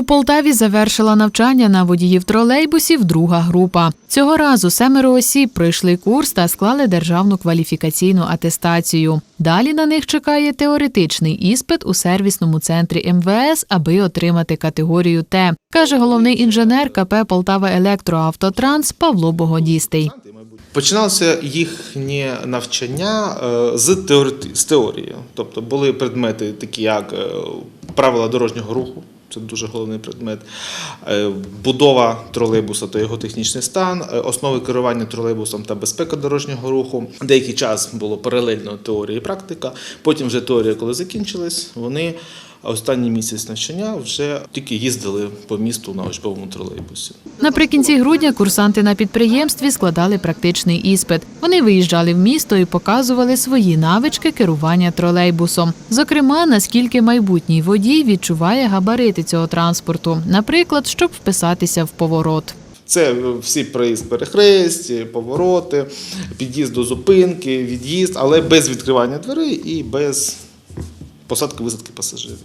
У Полтаві завершила навчання на водіїв тролейбусів друга група. Цього разу семеро осіб пройшли курс та склали державну кваліфікаційну атестацію. Далі на них чекає теоретичний іспит у сервісному центрі МВС, аби отримати категорію Т, каже головний інженер КП Полтава Електроавтотранс Павло Богодістий. Починалося їхнє навчання е, з, теорити- з теорії. Тобто були предмети, такі як е, правила дорожнього руху. Це дуже головний предмет. Е, Будова тролейбуса та його технічний стан, е, основи керування тролейбусом та безпека дорожнього руху. Деякий час було паралельно теорія і практика. Потім вже теорія, коли закінчилась, вони останній місяць навчання вже тільки їздили по місту на учбовому тролейбусі. Наприкінці грудня курсанти на підприємстві складали практичний іспит. Вони виїжджали в місто і показували свої навички керування тролейбусом. Зокрема, наскільки майбутній водій відчуває габарити цього транспорту, наприклад, щоб вписатися в поворот. Це всі проїзд перехресті, повороти, під'їзд до зупинки, від'їзд, але без відкривання дверей і без посадки висадки пасажирів.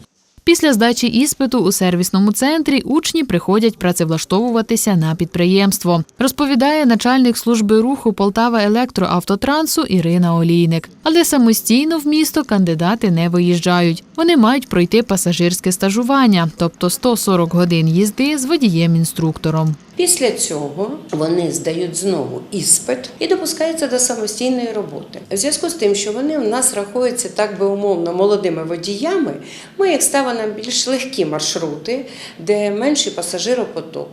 Після здачі іспиту у сервісному центрі учні приходять працевлаштовуватися на підприємство, розповідає начальник служби руху Полтава електроавтотрансу Ірина Олійник. Але самостійно в місто кандидати не виїжджають. Вони мають пройти пасажирське стажування, тобто 140 годин їзди з водієм-інструктором. Після цього вони здають знову іспит і допускаються до самостійної роботи. В зв'язку з тим, що вони у нас рахуються так би умовно молодими водіями, ми їх ставимо на більш легкі маршрути, де менший пасажиропоток.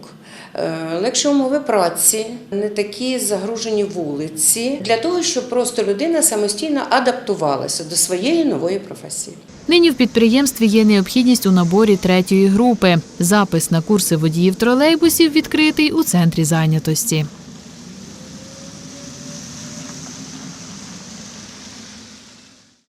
Е, Легші умови праці, не такі загружені вулиці, для того, щоб просто людина самостійно адаптувалася до своєї нової професії. Нині в підприємстві є необхідність у наборі третьої групи. Запис на курси водіїв тролейбусів відкритий у центрі зайнятості.